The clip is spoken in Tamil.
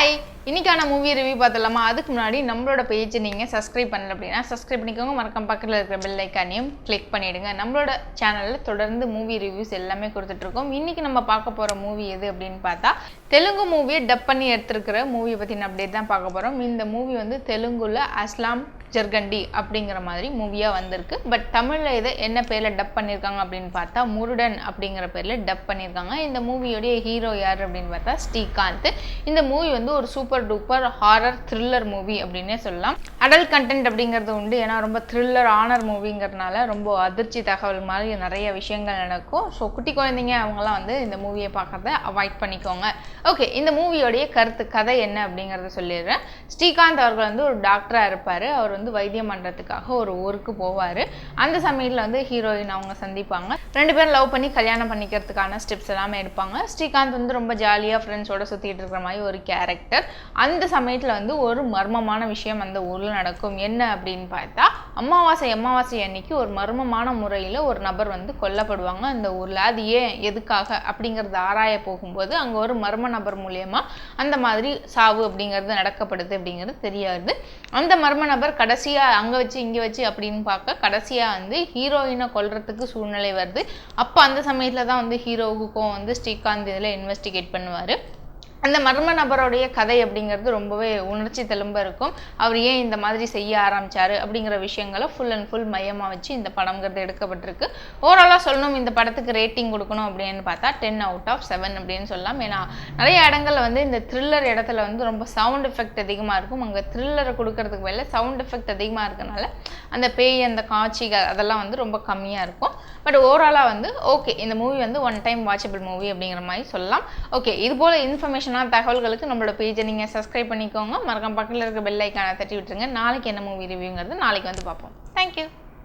ஹாய் இன்னைக்கான மூவி ரிவ்யூ பார்த்தலாமா அதுக்கு முன்னாடி நம்மளோட பேஜ் நீங்கள் சப்ஸ்கிரைப் பண்ணல அப்படின்னா சப்ஸ்கிரைப் பண்ணிக்கோங்க. மறக்காம பக்கத்தில் இருக்கிற பெல் ஐக்கானையும் கிளிக் பண்ணிவிடுங்க நம்மளோட சேனலில் தொடர்ந்து மூவி ரிவ்யூஸ் எல்லாமே கொடுத்துட்ருக்கோம் இன்றைக்கி நம்ம பார்க்க போகிற மூவி எது அப்படின்னு பார்த்தா தெலுங்கு மூவியை டப் பண்ணி எடுத்துருக்கிற மூவியை பற்றின அப்டேட் தான் பார்க்க போகிறோம் இந்த மூவி வந்து தெலுங்குல அஸ்லாம் ஜர்கண்டி அப்படிங்கிற மாதிரி மூவியாக வந்திருக்கு. பட் தமிழில் இதை என்ன பேரில் டப் பண்ணியிருக்காங்க அப்படின்னு பார்த்தா முருடன் அப்படிங்கிற பேரில் டப் பண்ணியிருக்காங்க இந்த மூவியோடைய ஹீரோ யார் அப்படின்னு பார்த்தா ஸ்ரீகாந்த். இந்த மூவி வந்து ஒரு super duper horror thriller movie அப்படின்னே சொல்லலாம். அடல்ட் கண்டென்ட் அப்படிங்கிறது உண்டு. ஏன்னா ரொம்ப த்ரில்லர் ஆனர் மூவிங்கிறதுனால ரொம்ப அதிர்ச்சி தகவல் மாதிரி நிறைய விஷயங்கள் நடக்கும். ஸோ குட்டி குழந்தைங்க அவங்கலாம் வந்து இந்த மூவியை பார்க்குறத அவாய்ட் பண்ணிக்கோங்க. ஓகே இந்த மூவியோடைய கருத்து கதை என்ன அப்படிங்கிறத சொல்லிடுறேன். ஸ்ரீகாந்த் அவர்கள் வந்து ஒரு டாக்டராக இருப்பார். அவர் வந்து வைத்தியம் பண்ணுறதுக்காக ஒரு ஊருக்கு போவார். அந்த சமயத்தில் வந்து ஹீரோயின் அவங்க சந்திப்பாங்க. ரெண்டு பேரும் லவ் பண்ணி கல்யாணம் பண்ணிக்கிறதுக்கான ஸ்டெப்ஸ் எல்லாமே எடுப்பாங்க. ஸ்ரீகாந்த் வந்து ரொம்ப ஜாலியாக ஃப்ரெண்ட்ஸோட சுற்றிட்டு இருக்கிற மாதிரி ஒரு கேரக்டர் அந்த சமயத்தில் வந்து ஒரு மர்மமான விஷயம் அந்த ஊரில் நடக்கும். என்ன அப்படின்னு பார்த்தா அமாவாசை அமாவாசை அன்னைக்கு ஒரு மர்மமான முறையில் ஒரு நபர் வந்து கொல்லப்படுவாங்க அந்த ஊரில். அது ஏன்? எதுக்காக? அப்படிங்கிறது ஆராய போகும்போது அங்கே ஒரு மர்ம நபர் மூலியமா அந்த மாதிரி சாவு அப்படிங்கிறது நடக்கப்படுது அப்படிங்கிறது தெரியாது. அந்த மர்ம நபர் கடைசியாக அங்கே வச்சு இங்கே வச்சு அப்படின்னு பார்க்க கடைசியாக வந்து ஹீரோயினை கொல்றதுக்கு சூழ்நிலை வருது. அப்போ அந்த சமயத்தில் தான் வந்து ஹீரோவுக்கும் வந்து ஸ்ரீகாந்த் இதில் இன்வெஸ்டிகேட் பண்ணுவார். அந்த மர்ம நபருடைய கதை அப்படிங்கிறது ரொம்பவே உணர்ச்சி தெலும்ப இருக்கும். அவர் ஏன் இந்த மாதிரி செய்ய ஆரம்பிச்சாரு அப்படிங்கிற விஷயங்களை ஃபுல் அண்ட் ஃபுல் மையமாக வச்சு இந்த படம்ங்கிறது எடுக்கப்பட்டிருக்கு. ஓவராலாக சொல்லணும் இந்த படத்துக்கு ரேட்டிங் கொடுக்கணும் அப்படின்னு பார்த்தா டென் அவுட் ஆஃப் செவன் அப்படின்னு சொல்லலாம். ஏன்னா நிறைய இடங்கள்ல வந்து இந்த த்ரில்லர் இடத்துல வந்து ரொம்ப சவுண்ட் எஃபெக்ட் அதிகமாக இருக்கும். அங்கே த்ரில்லரை கொடுக்கறதுக்கு மேலே சவுண்ட் எஃபெக்ட் அதிகமாக இருக்கனால அந்த பேய் அந்த காட்சிகள் அதெல்லாம் வந்து ரொம்ப கம்மியாக இருக்கும். பட் ஓவராலாக வந்து ஓகே இந்த மூவி வந்து ஒன் டைம் வாட்சபிள் மூவி அப்படிங்கிற மாதிரி சொல்லலாம். ஓகே இது போல் இன்ஃபர்மேஷனாக தகவல்களுக்கு நம்மளோட பேஜை நீங்கள் சப்ஸ்கிரைப் பண்ணிக்கோங்க. மறக்காம பக்கத்தில் இருக்க பெல் ஐக்கானை தட்டி விட்டுருங்க. நாளைக்கு என்ன மூவி ரிவ்யூங்கிறது நாளைக்கு வந்து பார்ப்போம். தேங்க்யூ